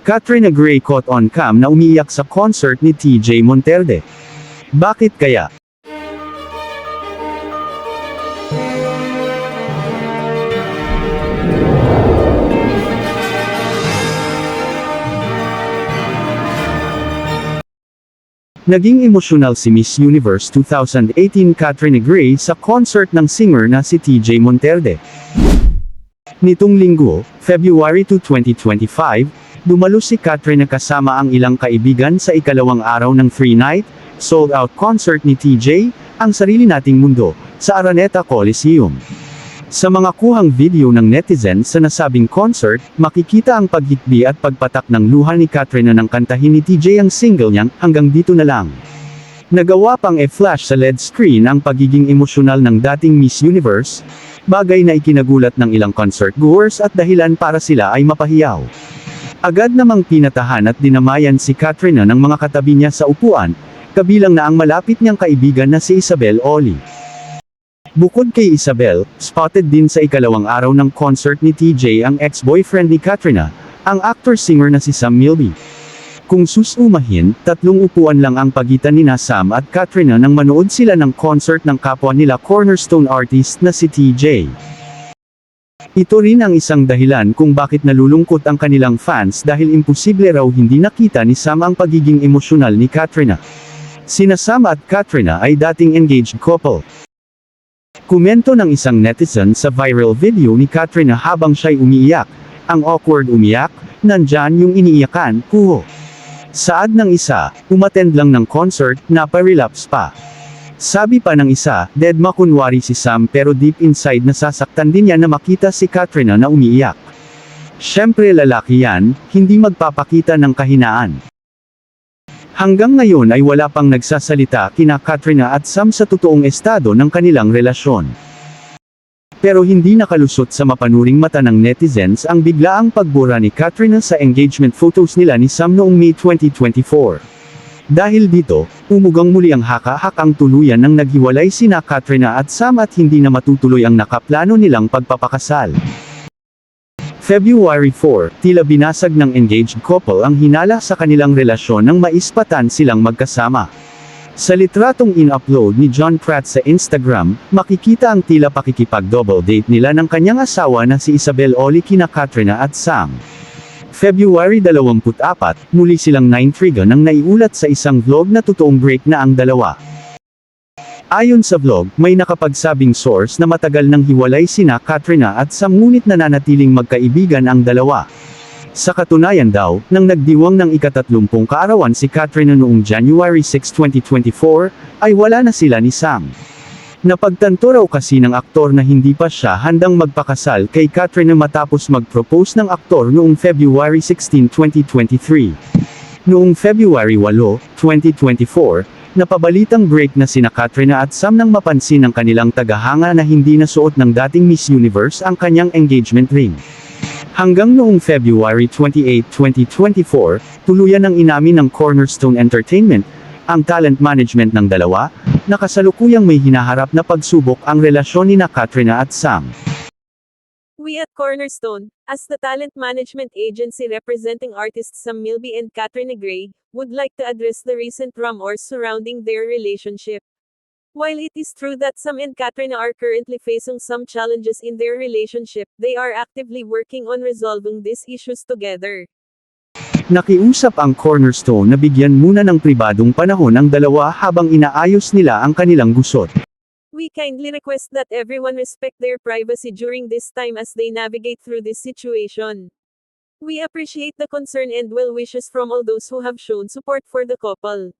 Katrina Gray caught on cam na umiiyak sa concert ni TJ Monterde. Bakit kaya? Naging emosyonal si Miss Universe 2018 Katrina Gray sa concert ng singer na si TJ Monterde. Nitong linggo, February 2, 2025, dumalo si Katrina kasama ang ilang kaibigan sa ikalawang araw ng three-night, sold-out concert ni TJ, Ang Sarili Nating Mundo, sa Araneta Coliseum. Sa mga kuhang video ng netizens sa nasabing concert, makikita ang paghikbi at pagpatak ng luha ni Katrina ng kantahin ni TJ ang single niyang, Hanggang Dito Na Lang. Nagawa pang e-flash sa LED screen ang pagiging emosyonal ng dating Miss Universe, bagay na ikinagulat ng ilang concert goers at dahilan para sila ay mapahiyaw. Agad namang pinatahan at dinamayan si Katrina ng mga katabi niya sa upuan, kabilang na ang malapit niyang kaibigan na si Isabel Oli. Bukod kay Isabel, spotted din sa ikalawang araw ng concert ni TJ ang ex-boyfriend ni Katrina, ang actor-singer na si Sam Milby. Kung susumahin, tatlong upuan lang ang pagitan ni Sam at Katrina nang manood sila ng concert ng kapwa nila cornerstone artist na si TJ. Ito rin ang isang dahilan kung bakit nalulungkot ang kanilang fans dahil imposible raw hindi nakita ni Sam ang pagiging emosyonal ni Katrina. Sina Sam at Katrina ay dating engaged couple. Komento ng isang netizen sa viral video ni Katrina habang siya'y umiiyak, ang awkward umiyak, nandyan yung iniiyakan, kuho. Saad ng isa, umattend lang ng concert, naparelapse pa. Sabi pa ng isa, dead makunwari si Sam pero deep inside nasasaktan din niya na makita si Katrina na umiiyak. Siyempre lalaki yan, hindi magpapakita ng kahinaan. Hanggang ngayon ay wala pang nagsasalita kina Katrina at Sam sa totoong estado ng kanilang relasyon. Pero hindi nakalusot sa mapanuring mata ng netizens ang biglaang pagbura ni Katrina sa engagement photos nila ni Sam noong May 2024. Dahil dito, umugang muli ang haka-hakang tuluyan ng naghiwalay sina Katrina at Sam at hindi na matutuloy ang nakaplano nilang pagpapakasal. February 4, tila binasag ng engaged couple ang hinala sa kanilang relasyon nang maispatan silang magkasama. Sa litratong in-upload ni John Pratt sa Instagram, makikita ang tila pakikipag-double date nila ng kanyang asawa na si Isabel Oli kina Katrina at Sam. February 24, muli silang naintriga nang naiulat sa isang vlog na totoong break na ang dalawa. Ayon sa vlog, may nakapagsabing source na matagal nang hiwalay sina Katrina at Sam ngunit nananatiling magkaibigan ang dalawa. Sa katunayan daw, nang nagdiwang ng ikatatlumpong kaarawan si Katrina noong January 6, 2024, ay wala na sila ni Sam. Napagtanto raw kasi ng aktor na hindi pa siya handang magpakasal kay Katrina matapos mag-propose ng aktor noong February 16, 2023. Noong February 8, 2024, Napabalitang break na sina Katrina at Sam nang mapansin ng kanilang tagahanga na hindi nasuot ng dating Miss Universe ang kanyang engagement ring. Hanggang noong February 28, 2024, tuluyan ng inamin ng Cornerstone Entertainment, ang talent management ng dalawa, na kasalukuyang may hinaharap na pagsubok ang relasyon ni na Katrina at Sam. We at Cornerstone, as the talent management agency representing artists Sam Milby and Katrina Gray, would like to address the recent rumors surrounding their relationship. While it is true that Sam and Katrina are currently facing some challenges in their relationship, they are actively working on resolving these issues together. Nakiusap ang Cornerstone na bigyan muna ng pribadong panahon ang dalawa habang inaayos nila ang kanilang gusot. We kindly request that everyone respect their privacy during this time as they navigate through this situation. We appreciate the concern and well wishes from all those who have shown support for the couple.